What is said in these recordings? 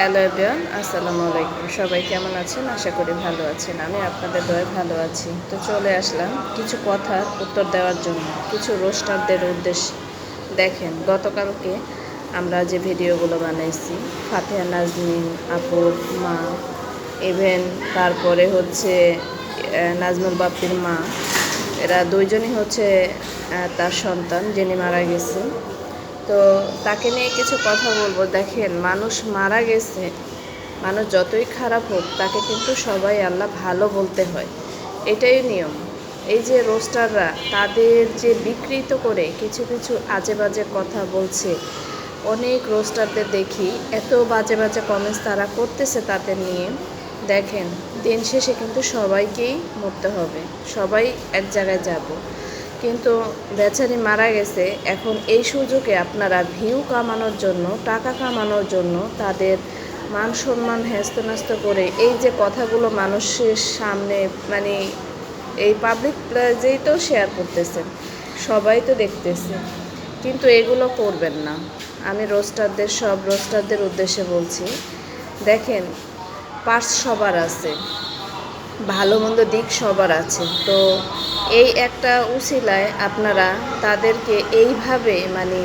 Hello everyone, আসসালামু আলাইকুম। সবাই কেমন আছেন? আশা করি ভালো আছেন। আমি আপনাদের দয়ে ভালো আছি। তো চলে আসলাম কিছু কথার উত্তর দেওয়ার জন্য। কিছু রোস্টারদের উদ্দেশ্যে। দেখেন, গতকালকে আমরা যে ভিডিওগুলো বানাইছি, ফাতেহা নাজমিন আপুর মা ইভেন তারপরে হচ্ছে নাজমুল বাপ্পির মা, এরা দুইজনই হচ্ছে তার সন্তান যিনি মারা গেছে তো তাকে নিয়ে কিছু কথা বলব। দেখেন, মানুষ মারা গেছে, মানুষ যতই খারাপ হোক, তাকে কিন্তু সবাই আল্লাহ ভালো বলতে হয়। এটাই নিয়ম। এই যে রোস্টাররা, তাদের যে বিকৃত করে কিছু কিছু আজে বাজে কথা বলছে, অনেক রোস্টারদের দেখি, এত বাজে বাজে কমেন্টস তারা করতেছে তাদের নিয়ে। দেখেন, দিন শেষে কিন্তু সবাইকেই মরতে হবে। সবাই এক জায়গায় যাব। কিন্তু বেচারি মারা গেছে। এখন এই সুযোগে আপনারা ভিউ কামানোর জন্য, টাকা কামানোর জন্য তাদের মান সম্মান হ্যাস্ত করে এই যে কথাগুলো মানুষের সামনে মানে এই পাবলিক প্লেজেই তো শেয়ার করতেছেন, সবাই তো দেখতেছে। কিন্তু এগুলো করবেন না। আমি রোস্টারদের সব রোস্টারদের উদ্দেশ্যে বলছি, দেখেন পার্স সবার আছে। ভালো মন্দ দিক সবার আছে। তো এই একটা উসিলায় আপনারা তাদেরকে এইভাবে মানে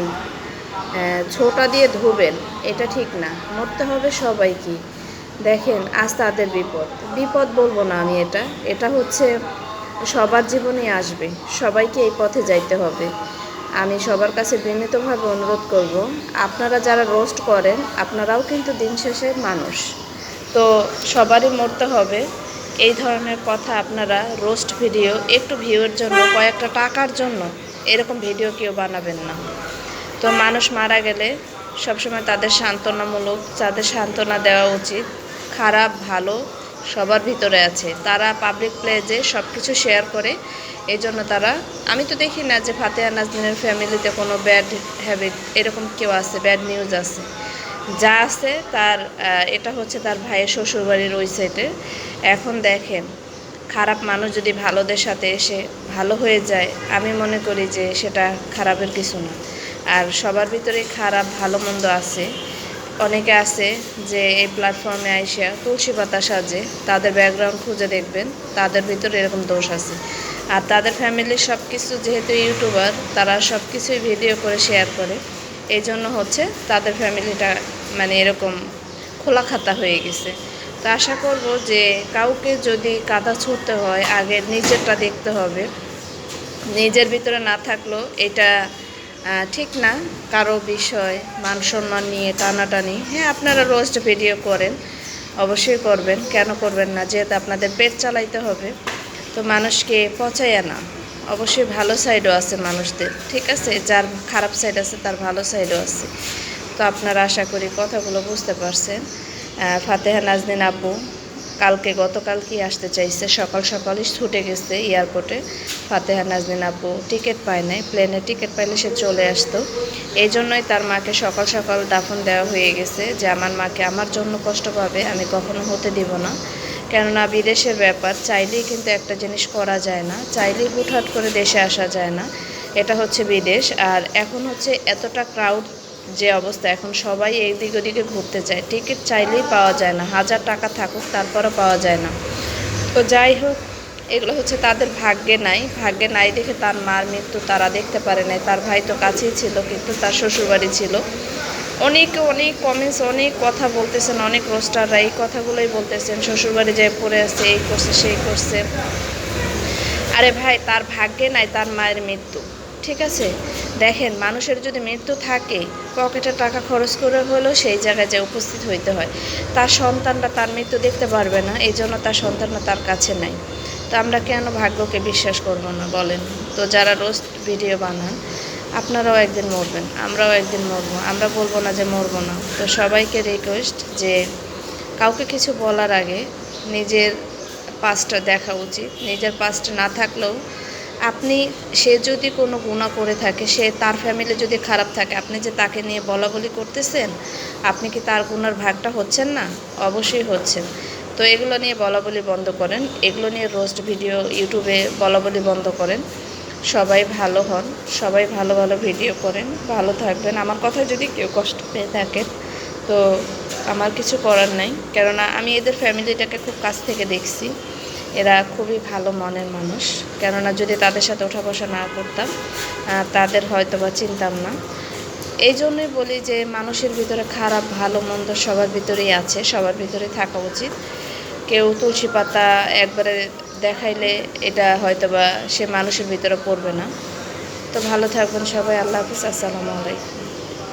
ছোটা দিয়ে ধোবেন, এটা ঠিক না। মরতে হবে সবাইকে। দেখেন, আজ তাদের বিপদ। বিপদ বলব না আমি এটা। এটা হচ্ছে সবার জীবনে আসবে। সবাইকে এই পথে যাইতে হবে। আমি সবার কাছে বিনীতভাবে অনুরোধ করব, আপনারা যারা রোস্ট করেন, আপনারাও কিন্তু দিন শেষে মানুষ। তো সবারই মরতে হবে। এই ধরনের কথা আপনারা রোস্ট ভিডিও একটু ভিউয়ের জন্য, কয়েকটা টাকার জন্য এরকম ভিডিও কেউ বানাবেন না। তো মানুষ মারা গেলে সবসময় তাদের সান্ত্বনামূলক তাদের সান্ত্বনা দেওয়া উচিত, খারাপ, ভালো, সবার ভিতরে আছে। তারা পাবলিক প্লেজে সব কিছু শেয়ার করে এই জন্য তারা, আমি তো দেখি না যে ফাতেহা নাজমিনের ফ্যামিলিতে কোনো ব্যাড হ্যাবিট এরকম কেউ আছে ব্যাড নিউজ আছে। যা আছে তার এটা হচ্ছে তার ভাইয়ের শ্বশুরবাড়ির ওই সাইডে এখন দেখেন, খারাপ মানুষ যদি ভালোদের সাথে এসে ভালো হয়ে যায়, আমি মনে করি যে সেটা খারাপের কিছু না। আর সবার ভিতরে খারাপ, ভালো, মন্দ আছে। অনেকে আছে যে এই প্ল্যাটফর্মে আইসা তুলসী পাতা সাজে, তাদের ব্যাকগ্রাউন্ড খুঁজে দেখবেন, তাদের ভিতরে এরকম দোষ আছে। আর তাদের ফ্যামিলির সব কিছু যেহেতু ইউটিউবার তারা সব কিছুই ভিডিও করে শেয়ার করে এই জন্য হচ্ছে তাদের ফ্যামিলিটা মানে এরকম খোলা খাতা হয়ে গেছে। তো আশা করব যে কাউকে যদি কাদা ছুটতে হয়, আগে নিজেরটা দেখতে হবে। নিজের ভিতরে না থাকলেও এটা ঠিক না। কারও বিষয়, মান সম্মান নিয়ে টানাটানি। হ্যাঁ আপনারা রোস্ট ভিডিও করেন, অবশ্যই করবেন। কেন করবেন না? যেহেতু আপনাদের পেট চালাইতে হবে। তো মানুষকে পচাইয়া না। অবশ্যই ভালো সাইডও আছে মানুষদের, ঠিক আছে? যার খারাপ সাইড আছে, তার ভালো সাইডও আছে। তো আপনারা আশা করি কথাগুলো বুঝতে পারছেন। ফাতেহা নাজনীন আপু কালকে গতকালকেই আসতে চাইছে? সকাল সকালই ছুটে গেছে এয়ারপোর্টে। ফাতেহা নাজনীন আপু টিকিট পায় নাই, প্লেনে টিকিট পাইলে সে চলে আসতো। এই জন্যই তার মাকে সকাল সকাল দাফন দেওয়া হয়ে গেছে যে, আমার মাকে আমার জন্য কষ্ট পাবে, আমি কখনো হতে দিব না। কেননা বিদেশের ব্যাপার, চাইলেই কিন্তু একটা জিনিস করা যায় না, চাইলেই হুটহাট করে দেশে আসা যায় না। এটা হচ্ছে বিদেশ, আর এখন হচ্ছে এতটা ক্রাউড যে অবস্থা, এখন সবাই এইদিক ওদিকে ঘুরতে চায়। টিকিট চাইলেই পাওয়া যায় না, হাজার টাকা থাকুক তারপরও পাওয়া যায় না। তো যাই হোক, এগুলো হচ্ছে তাদের ভাগ্যে নাই। ভাগ্যে নাই দেখে তার মার মৃত্যু তারা দেখতে পারে নাই। তার ভাই তো কাছেই ছিল, কিন্তু তার শ্বশুরবাড়ি ছিল। অনেকে, অনেক কমেন্টস অনেক কথা বলতেছেন, অনেক রোস্টাররা এই কথাগুলোই বলতেছেন, শ্বশুরবাড়ি যে পড়ে আছে, এই করছে, সেই করছে। আরে ভাই, তার ভাগ্যে নাই তার মায়ের মৃত্যু। ঠিক আছে? দেখেন, মানুষের যদি মৃত্যু থাকে, পকেটে টাকা খরচ করে হলেও সেই জায়গায় যে উপস্থিত হইতে হয়, তার সন্তানরা তার মৃত্যু দেখতে পারবে না, এই জন্য তার সন্তানরা তার কাছে নাই। তো আমরা কেন ভাগ্যকে বিশ্বাস করব না, বলেন? তো যারা রোজ ভিডিও বানান, আপনারাও একদিন মরবেন, আমরাও একদিন মরবো। আমরা বলব না যে মরবো না। তো সবাইকে রিকোয়েস্ট যে কাউকে কিছু বলার আগে নিজের পাসটা দেখা উচিত। নিজের পাসটা না থাকলেও আপনি, সে যদি কোনো গুণা করে থাকে, সে তার ফ্যামিলি যদি খারাপ থাকে, আপনি যে তাকে নিয়ে বলা বলি করতেছেন, আপনি কি তার গুণার ভাগটা হচ্ছেন না? অবশ্যই হচ্ছেন। তো এগুলো নিয়ে বলা বলি বন্ধ করেন। এগুলো নিয়ে রোস্ট ভিডিও ইউটিউবে বলা বলি বন্ধ করেন। সবাই ভালো হন, সবাই ভালো ভালো ভিডিও করেন, ভালো থাকবেন। আমার কথায় যদি কেউ কষ্ট পেয়ে থাকেন তো আমার কিছু করার নাই। কেননা আমি এদের ফ্যামিলিটাকে খুব কাছ থেকে দেখছি। এরা খুবই ভালো মনের মানুষ। কেননা যদি তাদের সাথে ওঠা বসা না করতাম তাদের হয়তো বা চিনতাম না। এই জন্যই বলি যে মানুষের ভিতরে খারাপ, ভালো, মন্দ সবার ভিতরেই আছে, সবার ভিতরেই থাকা উচিত। কেউ তুলসী পাতা একবারে দেখাইলে এটা হয়তো বা সে মানুষের ভিতরে পড়বে না। তো ভালো থাকবেন সবাই, আল্লাহ হাফিজ, আসসালামু আলাইকুম।